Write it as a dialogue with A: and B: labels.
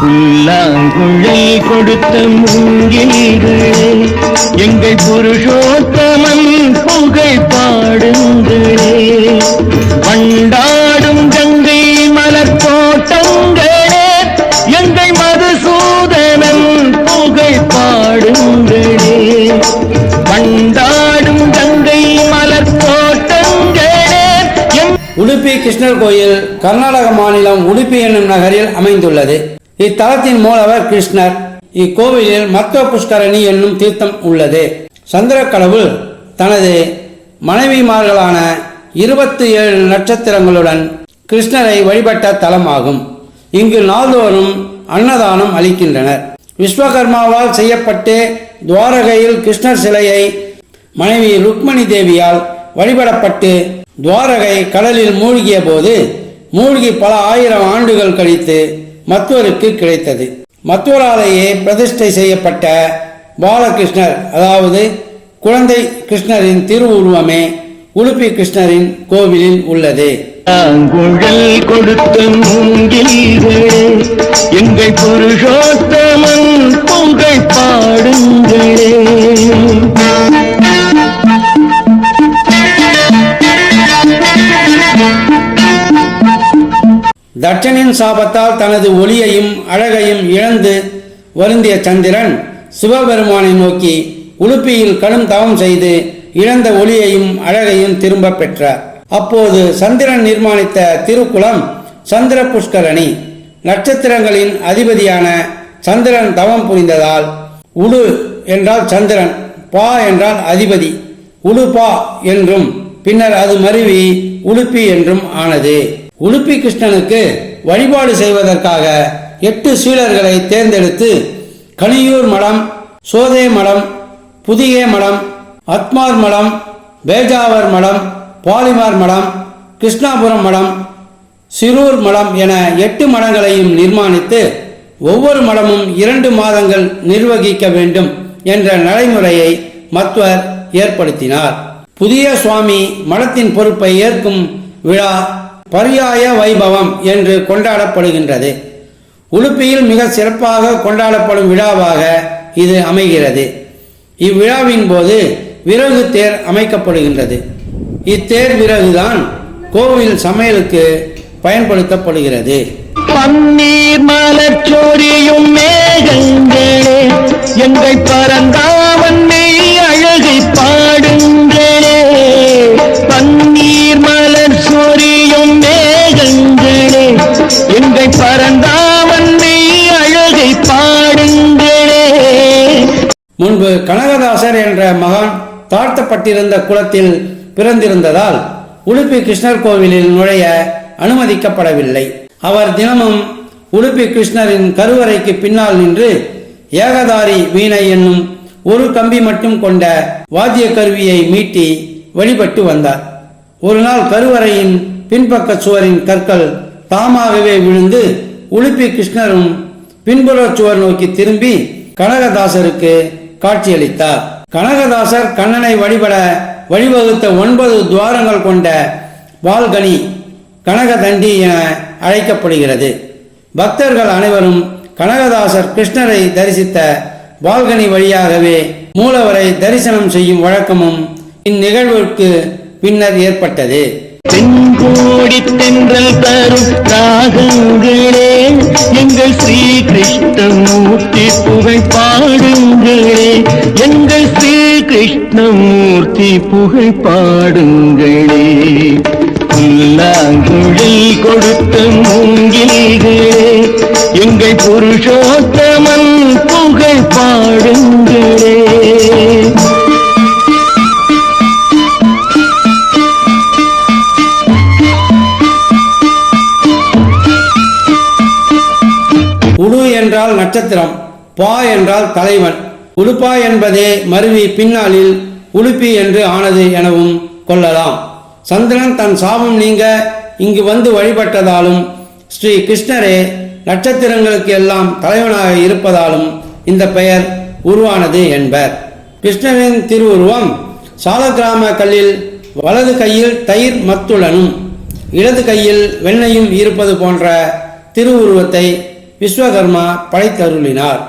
A: புல்லாங்குழல் கொடுத்த மூங்கில்களே எங்கள் புருஷோத்தமன் புகழ் பாடுங்களே. வண்டாடும் கங்கை மலர் தோட்டங்களே எங்கள் மதுசூதனன் புகழ் பாடுங்களே. வண்டாடும் கங்கை மலர் தோட்டங்களே
B: உடுப்பி கிருஷ்ணர் கோயில் கர்நாடக மாநிலம் உடுப்பி என்னும் நகரில் அமைந்துள்ளது. இத்தலத்தின் மூலவர் கிருஷ்ணர். இக்கோவிலில் மத்துவ புஷ்கரணி என்னும் தீர்த்தம் உள்ளது. சந்திர கடவுள் தனது மனைவிமார்களான இருபத்தி ஏழு நட்சத்திரங்களுடன் கிருஷ்ணரை வழிபட்ட தலமாகும். இங்கு நாள்தோறும் அன்னதானம் அளிக்கின்றனர். விஸ்வகர்மாவால் செய்யப்பட்டு துவாரகையில் கிருஷ்ணர் சிலையை மனைவி ருக்மணி தேவியால் வழிபடப்பட்டு துவாரகை கடலில் மூழ்கிய போது மூழ்கி பல ஆயிரம் ஆண்டுகள் கழித்து மத்துவருக்கு கிடைத்தது. மத்துவராலேயே பிரதிஷ்டை செய்யப்பட்ட பாலகிருஷ்ணர் அதாவது குழந்தை கிருஷ்ணரின் திருவுருவமே உடுப்பி கிருஷ்ணரின் கோவிலில் உள்ளது.
A: தாங்குழல் கொடுத்த மூங்கில்களே எங்கள் புருஷோத்தமன் புகழ் பாடுங்களே.
B: தட்சனின் சாபத்தால் தனது ஒளியையும் அழகையும் இழந்து வருந்திய சந்திரன் சிவபெருமானை நோக்கி உலுப்பியில் கடும் தவம் செய்து இழந்த ஒளியையும் அழகையும் திரும்ப பெற்றார். அப்போது சந்திரன் நிர்மாணித்த திருக்குளம் சந்திர புஷ்கரணி நட்சத்திரங்களின் அதிபதியான சந்திரன் தவம் புரிந்ததால் உடு என்றால் சந்திரன் பா என்றால் அதிபதி உடுபா என்றும் பின்னர் அது மருவி உடுப்பி என்றும் ஆனது. உடுப்பி கிருஷ்ணனுக்கு வழிபாடு செய்வதற்காக எட்டு சீடர்களை தேர்ந்தெடுத்து கனியூர் மடம் சோதே மடம் புதிய மடம் அத்மார் மடம் பேஜாவர் மடம் பாலிமார் மடம் கிருஷ்ணாபுரம் மடம் சிரூர் மடம் என எட்டு மடங்களையும் நிர்மாணித்து ஒவ்வொரு மடமும் இரண்டு மாதங்கள் நிர்வகிக்க வேண்டும் என்ற நடைமுறையை மத்வர் ஏற்படுத்தினார். புதிய சுவாமி மடத்தின் பொறுப்பை ஏற்கும் விழா பரியாய வைபவம் என்று கொண்டாடப்படுகின்றது. உடுப்பியில் மிக சிறப்பாக கொண்டாடப்படும் விழாவாக இது அமைகிறது. இவ்விழாவின் போது விறகு தேர் அமைக்கப்படுகின்றது. இத்தேர் விறகுதான் கோவில் சமையலுக்கு பயன்படுத்தப்படுகிறது.
A: பன்னீர் மலச்சோரியும் மேகங்களே எங்கள் பரந்தால்
B: முன்பு கனகதாசர் என்ற மகான் தாழ்த்தப்பட்டிருந்த குலத்தில் பிறந்திருந்ததால் உடுப்பி கிருஷ்ணர் கோவிலில் நுழைய அனுமதிக்கப்படவில்லை. அவர் தினமும் உடுப்பி கிருஷ்ணரின் கருவறைக்கு பின்னால் நின்று ஏகதாரி வீணை என்னும் ஒரு கம்பி மட்டும் கொண்ட வாத்திய கருவியை மீட்டி வழிபட்டு வந்தார். ஒரு நாள் கருவறையின் பின்பக்க சுவரின் கற்கள் தாமாகவே விழுந்து உடுப்பி கிருஷ்ணரும் பின்புற சுவர் நோக்கி திரும்பி கனகதாசருக்கு காட்சியளித்தார். கனகதாசர் கண்ணனை வழிபட வழிவகுத்த ஒன்பது துவாரங்கள் கொண்ட வால்கனி கனகதண்டி என அழைக்கப்படுகிறது. பக்தர்கள் அனைவரும் கனகதாசர் கிருஷ்ணரை தரிசித்த பால்கனி வழியாகவே மூலவரை தரிசனம் செய்யும் வழக்கமும் இந்நிகழ்விற்கு பின்னர் ஏற்பட்டது.
A: தென்கோடி தென்றல் தரும் ராகங்களே எங்கள் ஸ்ரீ கிருஷ்ணமூர்த்தி புகைப்பா கிருஷ்ணமூர்த்தி புகழ் பாடுங்களே. புல்லாங்குழல் கொடுத்த மூங்கில்களே எங்கள் புருஷோத்தமன் புகழ் பாடுங்களே.
B: உடு என்றால் நட்சத்திரம் பா என்றால் தலைவன். உலுப்பா என்பதே மருவி பின்னாளில் உலுப்பி என்று ஆனது எனவும் கொள்ளலாம். சந்திரன் தன் சாபம் நீங்க இங்கு வந்து வழிபட்டதாலும் ஸ்ரீ கிருஷ்ணரே நட்சத்திரங்களுக்கு எல்லாம் தலைவனாக இருப்பதாலும் இந்த பெயர் உருவானது என்பர். கிருஷ்ணரின் திருவுருவம் சாலகிராம கல்லில் வலது கையில் தயிர் மத்துடனும் இடது கையில் வெண்ணையும் இருப்பது போன்ற திருவுருவத்தை விஸ்வகர்மா படைத்தருளினார்.